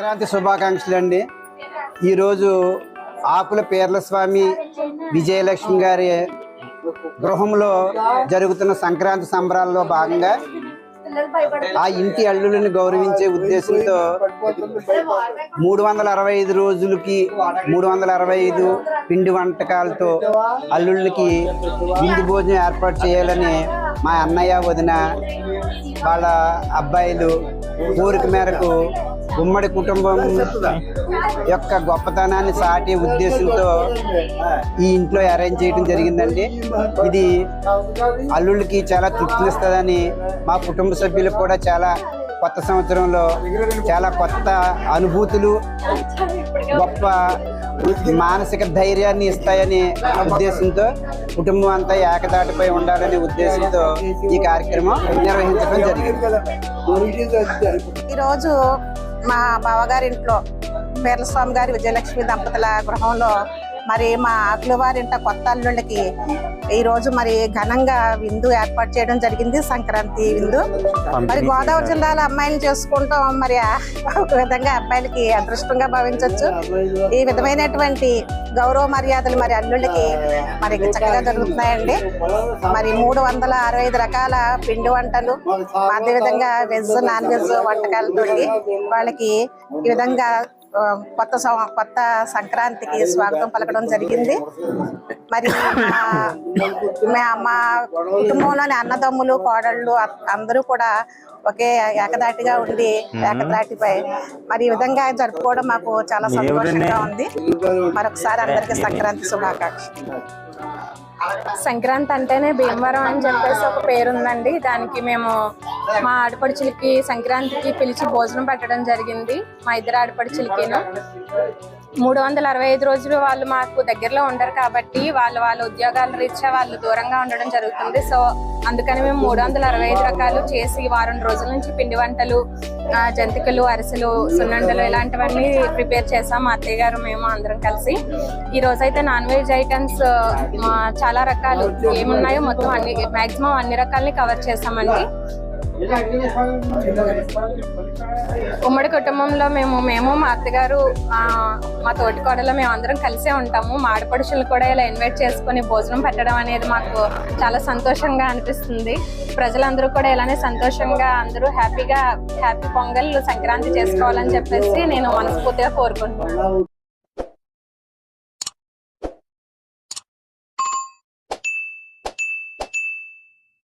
సంక్రాంతి శుభాకాంక్షలు అండి. ఈరోజు ఆకుల పేర్ల స్వామి విజయలక్ష్మి గారి గృహంలో జరుగుతున్న సంక్రాంతి సంబరాల్లో భాగంగా ఆ ఇంటి అల్లులను గౌరవించే ఉద్దేశంతో మూడు వందల అరవై ఐదు రోజులకి మూడు వందల అరవై ఐదు పిండి వంటకాలతో అల్లుళ్ళకి విందు భోజనం ఏర్పాటు చేయాలని మా అన్నయ్య వదిన వాళ్ళ అబ్బాయిలు కోరిక మేరకు ఉమ్మడి కుటుంబం యొక్క గొప్పతనాన్ని సాటే ఉద్దేశంతో ఈ ఇంట్లో అరేంజ్ చేయడం జరిగిందండి. ఇది అల్లుళ్ళకి చాలా తృప్తినిస్తుందని మా కుటుంబ సభ్యులకు కూడా చాలా కొత్త సంవత్సరంలో చాలా కొత్త అనుభూతులు గొప్ప మానసిక ధైర్యాన్ని ఇస్తాయని ఉద్దేశంతో కుటుంబం అంతా ఏకతాటిపై ఉండాలనే ఉద్దేశంతో ఈ కార్యక్రమం నిర్వహించడం జరిగింది. ఈరోజు మా బావగారింట్లో పేర్ల స్వామి గారి విజయలక్ష్మి దంపతుల గృహంలో మరి మా ఆకుల వారింట కొత్త అల్లుళ్ళకి ఈరోజు మరి ఘనంగా విందు ఏర్పాటు చేయడం జరిగింది సంక్రాంతి విందు. మరి గోదావరి జిల్లాలో అమ్మాయిలు చేసుకుంటాం మరి ఒక విధంగా అబ్బాయిలకి అదృష్టంగా భావించవచ్చు ఈ విధమైనటువంటి గౌరవ మర్యాదలు మరి అల్లుళ్ళకి మరి చక్కగా జరుగుతున్నాయండి. మరి మూడు వందల అరవై ఐదు రకాల పిండి వంటలు అదేవిధంగా వెజ్ నాన్ వెజ్ వంటకాలతోటి వాళ్ళకి ఈ విధంగా కొత్త కొత్త సంక్రాంతికి స్వాగతం పలకడం జరిగింది. మరి మా- కుటుంబంలోని అన్నదమ్ములు కోడళ్ళు అందరూ కూడా ఒకే ఏకదాటిగా ఉండి ఏకదాటిపై మరి ఈ విధంగా జరుపుకోవడం మాకు చాలా సంతోషంగా ఉంది. మరొకసారి అందరికీ సంక్రాంతి శుభాకాంక్షలు. సంక్రాంతి అంటేనే భీమవరం అని చెప్పేసి ఒక పేరు ఉందండి దానికి మేము మా ఆడపడుచులకి సంక్రాంతికి పిలిచి భోజనం పెట్టడం జరిగింది. మా ఇద్దరు ఆడపడుచులకిను. మూడు వందల అరవై ఐదు రోజులు వాళ్ళు మాకు దగ్గరలో ఉండరు కాబట్టి వాళ్ళు వాళ్ళ ఉద్యోగాల రీత్యా వాళ్ళు దూరంగా ఉండడం జరుగుతుంది. సో అందుకని మేము మూడు వందల అరవై ఐదు రకాలు చేసి వారం రోజుల నుంచి పిండి వంటలు జంతికలు అరిసెలు సున్నండలు ఇలాంటివన్నీ ప్రిపేర్ చేసాం మా అత్తయ్య గారు మేము అందరం కలిసి. ఈ రోజైతే నాన్ వెజ్ ఐటమ్స్ చాలా రకాలు ఏమున్నాయో మొత్తం అన్ని మాక్సిమం అన్ని రకాలని కవర్ చేసామండి ఉమ్మడి కుటుంబంలో మేము మేము మా అత్తగారు మా తోటి కోడలో మేము అందరం కలిసే ఉంటాము. మా కూడా ఇలా ఇన్వైట్ చేసుకొని భోజనం పెట్టడం అనేది మాకు చాలా సంతోషంగా అనిపిస్తుంది. ప్రజలందరూ కూడా ఇలానే సంతోషంగా అందరూ హ్యాపీగా హ్యాపీ పొంగల్ సంక్రాంతి చేసుకోవాలని చెప్పేసి నేను మనస్ఫూర్తిగా కోరుకుంటున్నాను.